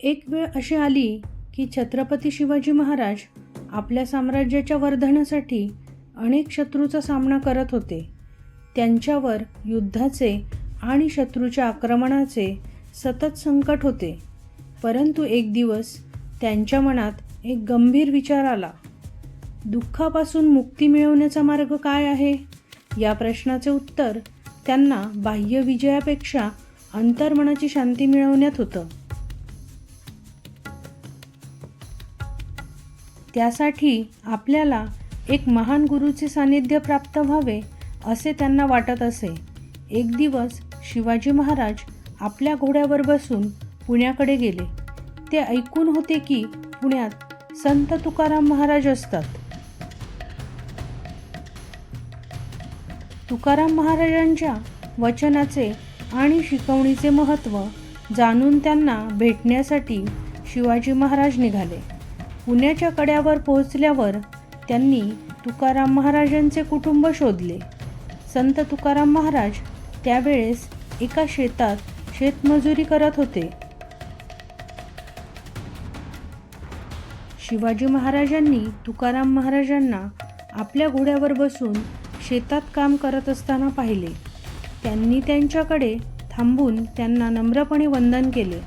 एक वेळ अशी आली की छत्रपती शिवाजी महाराज आपल्या साम्राज्याच्या वर्धनासाठी अनेक शत्रूचा सामना करत होते. त्यांच्यावर युद्धाचे आणि शत्रूच्या आक्रमणाचे सतत संकट होते. परंतु एक दिवस त्यांच्या मनात एक गंभीर विचार आला. दुःखापासून मुक्ती मिळवण्याचा मार्ग काय आहे? या प्रश्नाचे उत्तर त्यांना बाह्य विजयापेक्षा अंतर्मनाची शांती मिळवण्यात होतं. त्यासाठी आपल्याला एक महान गुरुचे सानिध्य प्राप्त व्हावे असे त्यांना वाटत असे. एक दिवस शिवाजी महाराज आपल्या घोड्यावर बसून पुण्याकडे गेले. ते ऐकून होते की पुण्यात संत तुकाराम महाराज असतात. तुकाराम महाराजांच्या वचनाचे आणि शिकवणीचे महत्त्व जाणून त्यांना भेटण्यासाठी शिवाजी महाराज निघाले. पुण्याच्या कड्यावर पोहोचल्यावर त्यांनी तुकाराम महाराजांचे कुटुंब शोधले. संत तुकाराम महाराज त्यावेळेस एका शेतात शेतमजुरी करत होते. शिवाजी महाराजांनी तुकाराम महाराजांना आपल्या घोड्यावर बसून शेतात काम करत असताना पाहिले. त्यांनी त्यांच्याकडे थांबून त्यांना नम्रपणे वंदन केले.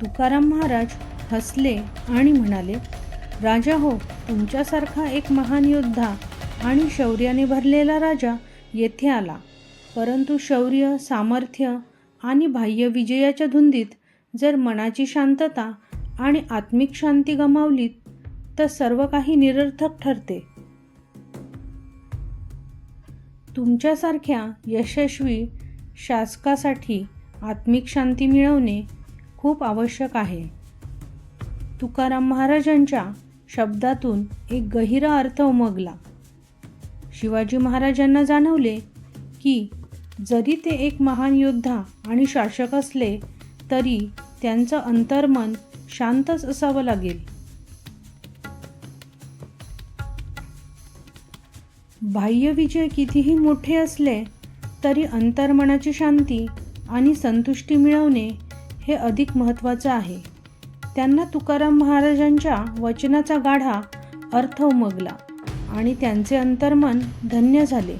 तुकाराम महाराज हसले आणि म्हणाले राजा हो तुमच्यासारखा एक महान योद्धा आणि शौर्याने भरलेला राजा येथे आला. परंतु शौर्य सामर्थ्य आणि बाह्य विजयाच्या धुंदीत जर मनाची शांतता आणि आत्मिक शांती गमावलीत तर सर्व काही निरर्थक ठरते. तुमच्यासारख्या यशस्वी शासकासाठी आत्मिक शांती मिळवणे खूप आवश्यक आहे. तुकाराम महाराजांच्या शब्दातून एक गहिरा अर्थ उमगला. शिवाजी महाराजांना जाणवले की जरी ते एक महान योद्धा आणि शासक असले तरी त्यांचं अंतर्मन शांतच असावं लागेल. बाह्य विजय कितीही मोठे असले तरी अंतर्मनाची शांती आणि संतुष्टी मिळवणे हे अधिक महत्त्वाचं आहे. त्यांना तुकाराम महाराजांच्या वचनाचा गाढा अर्थ उमगला आणि त्यांचे अंतर्मन धन्य झाले.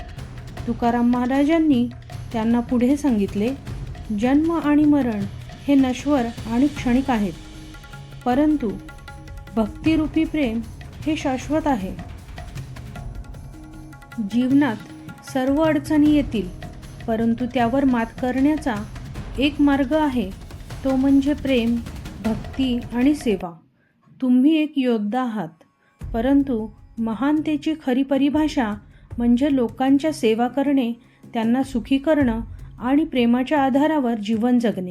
तुकाराम महाराजांनी त्यांना पुढे सांगितले जन्म आणि मरण हे नश्वर आणि क्षणिक आहेत. परंतु भक्तिरूपी प्रेम हे शाश्वत आहे. जीवनात सर्व अडचणी येतील परंतु त्यावर मात करण्याचा एक मार्ग आहे तो म्हणजे प्रेम. भक्ती आणि सेवा. तुम्ही एक योद्धा आहात. परंतु महानतेची खरी परिभाषा म्हणजे लोकांच्या सेवा करणे त्यांना सुखी करणं आणि प्रेमाच्या आधारावर जीवन जगणे.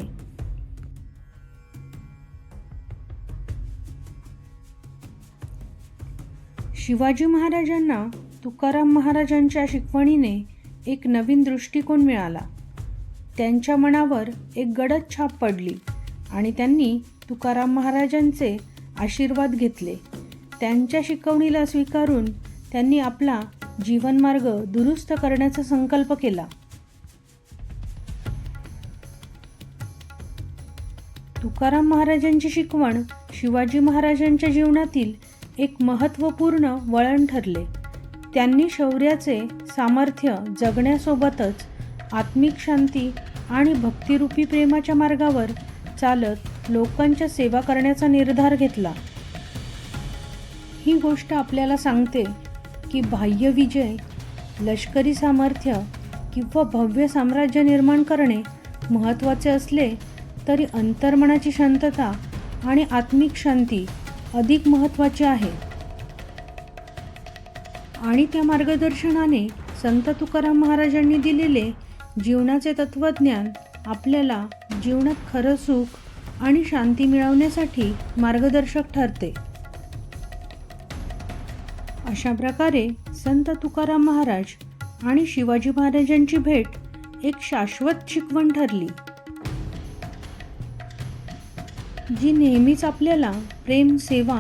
शिवाजी महाराजांना तुकाराम महाराजांच्या शिकवणीने एक नवीन दृष्टिकोन मिळाला. त्यांच्या मनावर एक गडद छाप पडली आणि त्यांनी तुकाराम महाराजांचे आशीर्वाद घेतले. त्यांच्या शिकवणीला स्वीकारून त्यांनी आपला जीवनमार्ग दुरुस्त करण्याचा संकल्प केला. तुकाराम महाराजांची शिकवण शिवाजी महाराजांच्या जीवनातील एक महत्त्वपूर्ण वळण ठरले. त्यांनी शौर्याचे सामर्थ्य जगण्यासोबतच आत्मिक शांती आणि भक्तिरूपी प्रेमाच्या मार्गावर चालत लोकांच्या सेवा करण्याचा निर्धार घेतला. ही गोष्ट आपल्याला सांगते की बाह्य विजय लष्करी सामर्थ्य किंवा भव्य साम्राज्य निर्माण करणे महत्त्वाचे असले तरी अंतर्मनाची शांतता आणि आत्मिक शांती अधिक महत्त्वाची आहे. आणि त्या मार्गदर्शनाने संत तुकाराम महाराजांनी दिलेले जीवनाचे तत्त्वज्ञान आपल्याला जीवनात खरं सुख आणि शांती मिळवण्यासाठी मार्गदर्शक ठरते. अशा प्रकारे संत तुकाराम महाराज आणि शिवाजी महाराजांची भेट एक शाश्वत शिकवण ठरली. जी नेहमीच आपल्याला प्रेम सेवा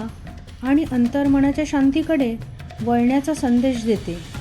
आणि अंतर्मनाच्या शांतीकडे वळण्याचा संदेश देते.